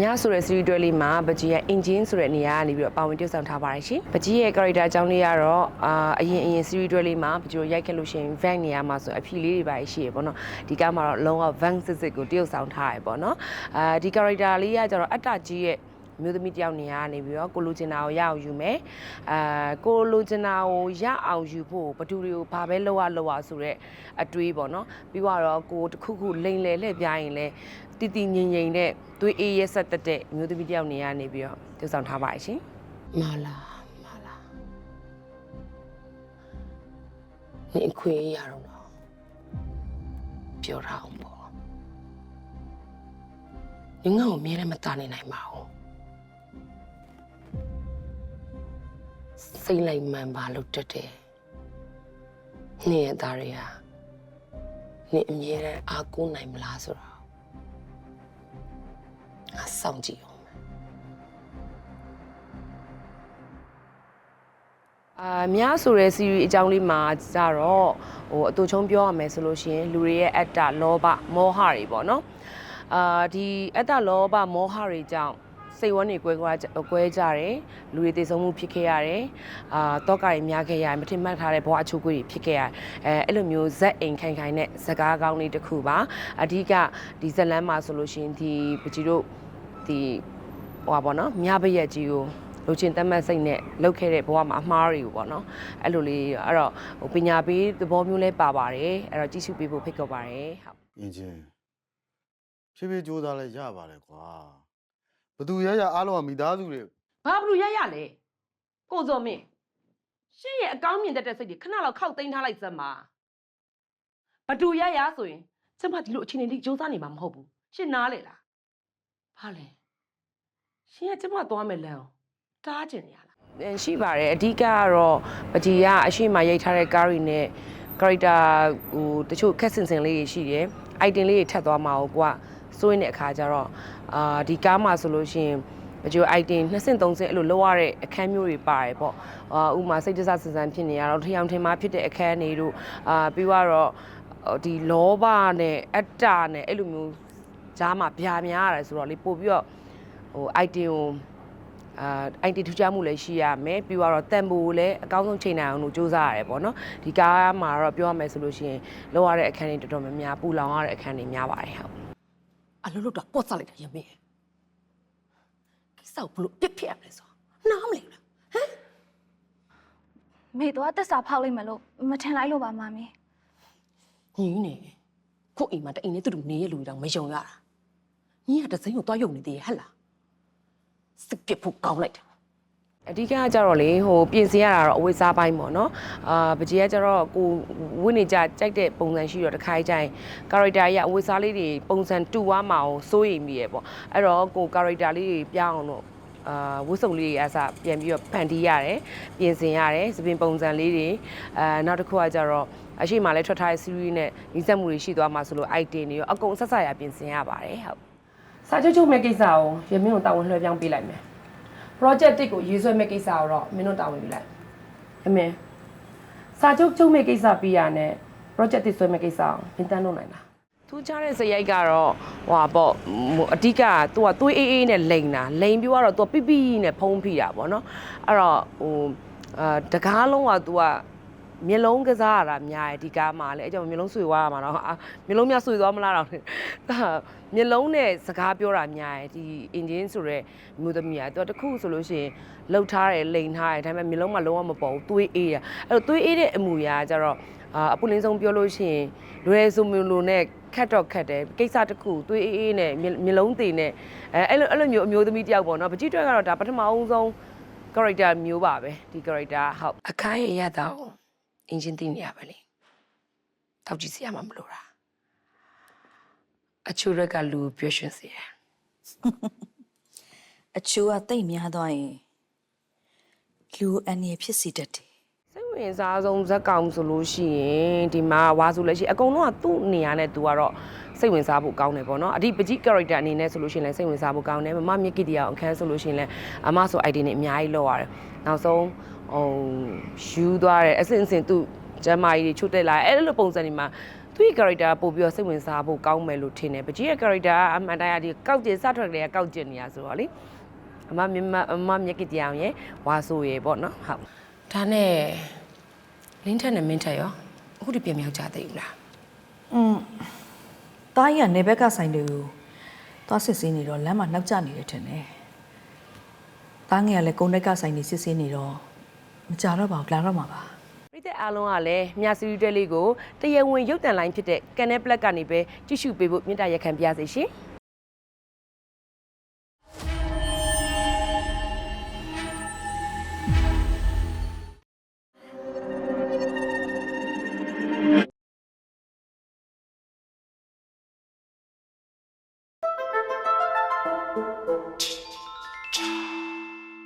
မြဆိုတဲ့ series တွဲလေးမှာပကြီးရဲ့ engine ဆိုတဲ့နေရာကနေပြီးတော့ပါဝင်တည်ဆောင်ထားပါတယ်ရှင်ပကြီးရဲ့ character အကြောင်းလေးကတော့အာအရင်အရင် series တွဲလေးမှာပကြီးတို့ရိုက်ခဲ့လို့ရှိရင် van နေရာမှာဆိုအဖြီလေးတွေပါရှိရပေါ့နော်ဒီကမှာတော့လုံးဝ van စစ်စစ်ကိုတည်ဆောင်ထားရပေါ့နော်အာဒီ character လေးကကျတော့အတ္တကြီးရဲ့ မျိုးသမီးတယောက်နေရာနေပြီးတော့ကိုလိုချင်တာကိုရအောင်ယူမယ်အာကိုလိုချင်တာကိုရအောင်ယူဖို့ဘသူတွေကိုဘာပဲလောက်ရလောက်ရဆိုတော့အတွေးပေါ့နော်ပြီးတော့ကိုတစ်ခုခုလိန်လေလှည့်ပြရင်လဲတည်တည်ငြိမ်ငြိမ်နဲ့သွေးအေးရက်ဆက်တက်တဲ့အမျိုးသမီးတယောက်နေရာနေပြီးတော့တည်ဆောင်ထားပါရှင်မာလာမာလာနေအခွေရတော့တော့ပြောရအောင်ပေါ့ငငါ့ကိုအမြဲတမ်းမတားနေနိုင်ပါဘူး စိတ်လိုက်မှန်ပါလို့တက်တယ်နေရသားတွေဟာနေအမြဲတမ်းအားကိုးနိုင်မလားဆိုတော့ငါစောင့်ကြည့်အောင်မယ်အာများဆိုတဲ့ series အကြောင်းလေးမှာကြတော့ဟိုအတူချုံပြောရမယ်ဆိုလို့ရှိရင်လူတွေရဲ့အတ္တလောဘမောဟတွေပေါ့နော်အာဒီအတ္တလောဘမောဟတွေကြောင့် စိတ်ဝန်းတွေကွဲကွာကွဲကြတယ်လူတွေတည်ဆုံမှုဖြစ်ခဲ့ရတယ်အာတောကတွေများခဲ့ရတယ်မထင်မှတ်ထားတဲ့ဘဝအချိုးကွေးတွေဖြစ်ခဲ့ရတယ်အဲအဲ့လိုမျိုးဇက်အိမ်ခိုင်ခိုင်နဲ့ဇကားကောင်းလေးတစ်ခုပါအဓိကဒီဇက်လန်းမှာဆိုလို့ရှိရင်ဒီပကြီးတို့ဒီဟိုပါပေါ့နော်မြပရက်ကြီးကိုလူချင်းတက်မှတ်စိတ်နဲ့လောက်ခဲ့တဲ့ဘဝမှာအမှားတွေကိုပေါ့နော်အဲ့လိုလေးအဲ့တော့ဟိုပညာပေးသဘောမျိုးလဲပါပါတယ်အဲ့တော့ကြည့်ရှုပေးဖို့ဖိတ်ခေါ်ပါတယ်ဟုတ်အင်းချင်းဖြည်းဖြည်းကြိုးစားလဲရပါတယ်ကွာ ဘသူရရအားလုံးကမိသားစုတွေဘာဘူးရရလဲကိုစောမင်းရှင့်ရဲ့အကောင်းမြင်တတ်တဲ့စိတ်တွေခဏလောက်ခောက်သိမ်းထားလိုက်စမ်းပါဘတူရရဆိုရင်ကျမဒီလိုအချိန်လေးစူးစမ်းနေမှာမဟုတ်ဘူးရှင့်နားလေလားဘာလဲရှင်ကကျမသွားမယ်လမ်းတားကျင်နေရလား ရှိပါတယ်အဓိကကတော့ပကြီးကအရှိမရိုက်ထားတဲ့ကားတွေနဲ့ character ဟိုတချို့ခက်စင်စင်လေးတွေရှိတယ် item လေးတွေထပ်သွားမှာကိုကစိုးရင်တဲ့အခါကျတော့အာဒီကားမှာဆိုလို့ရှိရင်မကြို item 2ဆင့်3ဆင့်အဲ့လိုလောက်ရတဲ့အခန်းမျိုးတွေပါတယ်ပေါ့အာဥပမာစိတ်တဆဆန်ဆန်ဖြစ်နေရတော့ထယောင်ထင်မှာဖြစ်တဲ့အခန်းတွေတို့အာပြီးတော့ဒီလောဘနဲ့အတ္တနဲ့အဲ့လိုမျိုးဈာမှာဗျာများရတယ်ဆိုတော့လေပို့ပြီးတော့ဟို item ကို အာ IT ထူးခြားမှုလည်းရှိရမယ်ပြီးတော့တန်ဖိုးလည်းအကောင်းဆုံးချိန်နိုင်အောင်လို့စူးစမ်းရတယ်ပေါ့နော်ဒီကားမှာတော့ပြောရမယ်ဆိုလို့ရှိရင်လောက်ရတဲ့အခန်းတွေတော်တော်များများပူလောင်ရတဲ့အခန်းတွေများပါတယ်ဟုတ်အလုံးလို့တော့ပေါ့ဆက်လိုက်တာရမင်းကိစ္စကိုဘလို့ပြစ်ပြရမလဲဆိုနားမလဲလားမေတော့တက်စာဖောက်လိုက်မယ်လို့မထင်လိုက်လို့ပါမမီညီနေကိုအိမ်မှာတအိမ်နဲ့သူတို့နေရလူတွေတောင်မယုံရတာညီကတစိမ့်ကိုသွားယုံနေသေးရဲ့ဟဲ့လား စစ်ပစ်ဖို့ကောင်းလိုက်တာအဓိကကကြတော့လေဟိုပြင်ဆင်ရတာတော့အဝိစားပိုင်းပေါ့နော်အာပကြီးကကြတော့ကိုဝင်းနေကြကြိုက်တဲ့ပုံစံရှိတော့တစ်ခိုင်းတိုင်း character ရဲ့အဝိစားလေးတွေပုံစံတူသွားမှာကိုစိုးရိမ်မိရပေါ့အဲ့တော့ကို character လေးတွေပြောင်းအောင်တော့အာဝတ်စုံလေးတွေအစားပြန်ပြီးတော့ဖန်တီးရတယ်ပြင်ဆင်ရတယ်သပင်ပုံစံလေးတွေအဲနောက်တစ်ခုကကြတော့အရှိမလည်းထွက်ထားတဲ့ series နဲ့ညီစက်မှုတွေရှိသွားမှာဆိုလို့ item တွေရောအကုန်ဆက်ဆက်ရပြင်ဆင်ရပါတယ်ဟုတ် စာချုပ်ချုပ်မဲ့ကိစ္စကိုရမင်းကိုတာဝန်လွှဲပြောင်းပေးလိုက်မယ် project တစ်ကိုရေးဆွဲမဲ့ကိစ္စကိုတော့မင်းတို့တာဝန်ယူလိုက်အမေစာချုပ်ချုပ်မဲ့ကိစ္စပြီးရနဲ့ project တစ်ဆွဲမဲ့ကိစ္စအောင်မင်းတန်းလုပ်နိုင်လားထူးခြားတဲ့ဇယိုက်ကတော့ဟွာပေါ့ဟိုအဓိကကသူကသွေးအေးအေးနဲ့လိန်တာလိန်ပြီးတော့သူကပိပိနဲ့ဖုံးဖိတာပေါ့နော်အဲ့တော့ဟိုအာတကားလုံးက तू က မျက်လုံးကစားရတာများတယ်ဒီကားမှာလေအဲ့ကြောင့်မျက်လုံးဆွေသွားရမှာတော့အာမျက်လုံးများဆွေသွားမလားတော့ဒါမျက်လုံးနဲ့စကားပြောတာများတယ်ဒီ engine ဆိုရဲမျိုးသမီးอ่ะ तू တခုဆိုလို့ရှိရင်လှုပ်ထားတယ်လိန်ထားတယ်ဒါပေမဲ့မျက်လုံးမှာလုံးဝမပေါ်ဘူးသွေးအေးတာအဲ့တော့သွေးအေးတဲ့အမူအရာကကြတော့အာအပူလင်းဆုံးပြောလို့ရှိရင်လွယ်ဆိုမျိုးလိုနဲ့ခတ်တော့ခတ်တယ်ကိစ္စတစ်ခုသွေးအေးအေးနဲ့မျက်လုံးသေးနဲ့အဲအဲ့လိုအဲ့လိုမျိုးအမျိုးသမီးတယောက်ပေါ့နော်ပကြည့်တွက်ကတော့ဒါပထမအောင်ဆုံး character မျိုးပါပဲဒီ character ဟုတ်အခါရဲ့ရတော့ engine သိနေရပါလေတောက်ကြည့်စရာမှမလိုတာအချိုရက်ကလူကိုပြောရွှင်စေတယ်အချိုးကတိတ်များသွားရင်လူအန်ရဖြစ်စီတတ်တယ်စိတ်ဝင်စားဆုံးဇက်ကောင်ဆိုလို့ရှိရင်ဒီမှာဝါဆိုလည်းရှိအကုန်လုံးကသူ့နေရာနဲ့သူကတော့စိတ်ဝင်စားဖို့ကောင်းတယ်ပေါ့နော်အဒီပကြီး character အနေနဲ့ဆိုလို့ရှိရင်လည်းစိတ်ဝင်စားဖို့ကောင်းတယ်မမမြက်ကီတီအောင်အခန်းဆိုလို့ရှိရင်လည်းအမဆို ID နဲ့အများကြီးလောက်ရတယ်နောက်ဆုံး ဟိုယူသွားတယ်အစင်အစင်သူ့ကျမ်းမာကြီးတွေချွတ်တက်လာအဲ့လိုပုံစံတွေမှာသူ့ရဲ့ character ကပို့ပြီးတော့စိတ်ဝင်စားဖို့ကောင်းမယ်လို့ထင်တယ်ပကြီးရဲ့ character ကအမှန်တရားဒီကောက်ကျင်စထွက်ကလေးကကောက်ကျင်နေရဆိုတော့လေအမမြမအမမြက်ကတီအောင်ရဲ့ဝါဆိုရဲ့ပေါ့နော်ဟုတ်ဒါနဲ့လင်းထက်နဲ့မင်းထက်ရောအခုဒီပြင်မြောက်ကြသေးဘူးလားอืมတားကြီးကနေဘက်ကဆိုင်တွေကိုသွားစစ်ဆေးနေတော့လမ်းမှာနောက်ကျနေတယ်ထင်တယ်တားငယ်ကလည်းကုန်းတိုက်ကဆိုင်တွေစစ်ဆေးနေတော့ မကြတော့ပါဘူးလာတော့မှာပါပရိသတ်အားလုံးကလည်းမြစီရီတဲလေးကိုတရားဝင်ရုပ်တံလိုင်းဖြစ်တဲ့ Canal Plus ကနေပဲကြည့်ရှုပေးဖို့မြင့်တာရက်ခံပြစေရှင်။